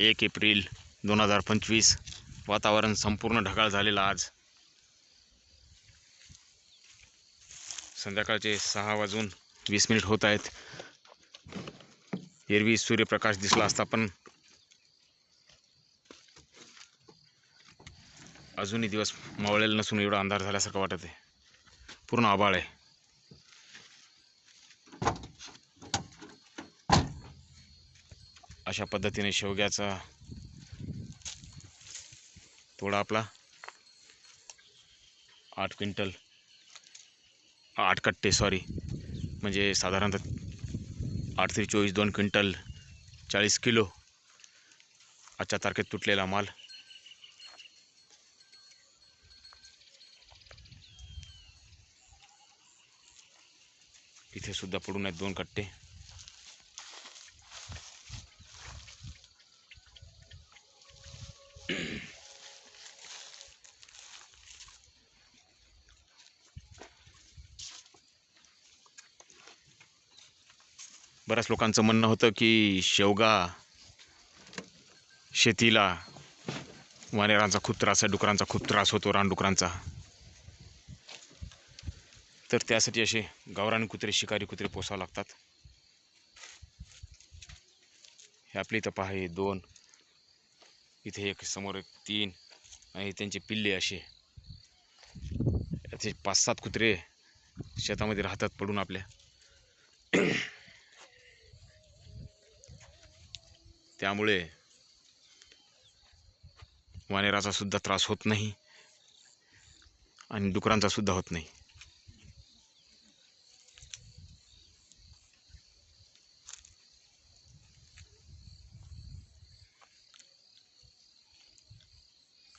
एक एप्रिल दोन हजार पंचवीस. वातावरण संपूर्ण ढगाळ झालेलं आज. संध्याकाळचे सहा वाजून वीस मिनिट होत आहेत. एरवी सूर्यप्रकाश दिसला असता पण अजूनही दिवस मावळलेला नसून एवढा अंधार झाल्यासारखं वाटत आहे. पूर्ण आबाळ आहे. अशा पद्धतीने शेवग्याचा तोडा आपला आठ क्विंटल आठ कट्टे सॉरी म्हणजे साधारणतः आठ ते चोवीस दोन क्विंटल चाळीस किलो आजच्या तारखेत तुटलेला माल. इथे सुद्धा पडून आहेत दोन कट्टे. बऱ्याच लोकांचं म्हणणं होतं की शेवगा शेतीला वानेरांचा खूप त्रास आहे डुकरांचा खूप त्रास होतो रानडुकरांचा. तर त्यासाठी असे गावरान कुत्रे शिकारी कुत्रे पोसावं लागतात. हे आपली इथं पहा हे दोन. इथे एक समोर एक तीन. आणि त्यांचे पिल्ले असे. याचे पाच सात कुत्रे शेतामध्ये राहतात पडून आपल्या. त्यामुळे वानेराचा सुद्धा त्रास होत नाही आणि डुकरांचा सुद्धा होत नाही.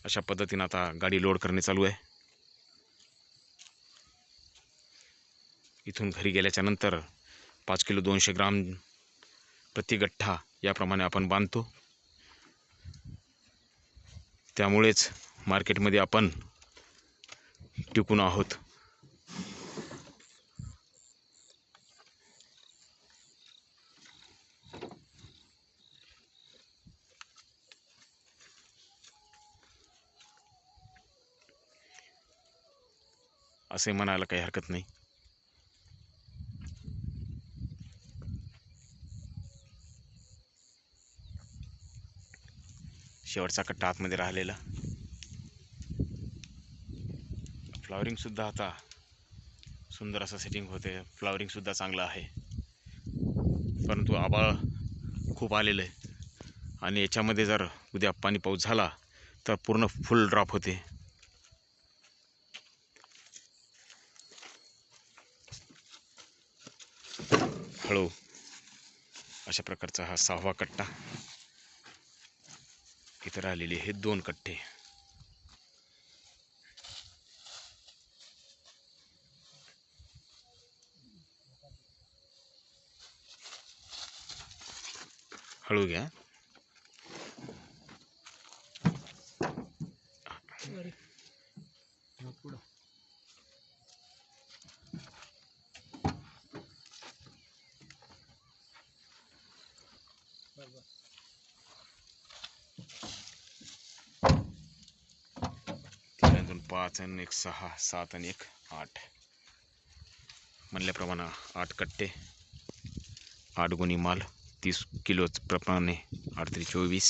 अशा पद्धतीनं आता गाडी लोड करणे चालू आहे. इथून घरी गेल्याच्यानंतर पाच किलो दोनशे ग्राम प्रति गठ्ठा याप्रमाणे आपण बांधतो. त्यामुळेच मार्केटमध्ये आपण टिकून आहोत. असे म्हणायला काही हरकत नाही. शेवटचा कट्टा आतमध्ये राहिलेला. फ्लॉवरिंगसुद्धा आता सुंदर असं सेटिंग होते. फ्लॉवरिंगसुद्धा चांगलं आहे. परंतु आबाळ खूप आलेलं आहे. आणि याच्यामध्ये जर उद्या पाणी पाऊस झाला तर पूर्ण फुल ड्रॉप होते. हळू. अशा प्रकारचा हा सहावा कट्टा. इथं राहिलेले हे दोन कट्टे. हळू घ्या. तीन आणि दोन पाच आणि एक सहा सात आणि एक आठ. म्हणल्याप्रमाणे आठ कट्टे आठ गुणी माल तीस किलोच प्रमाणे आठ तरी चोवीस.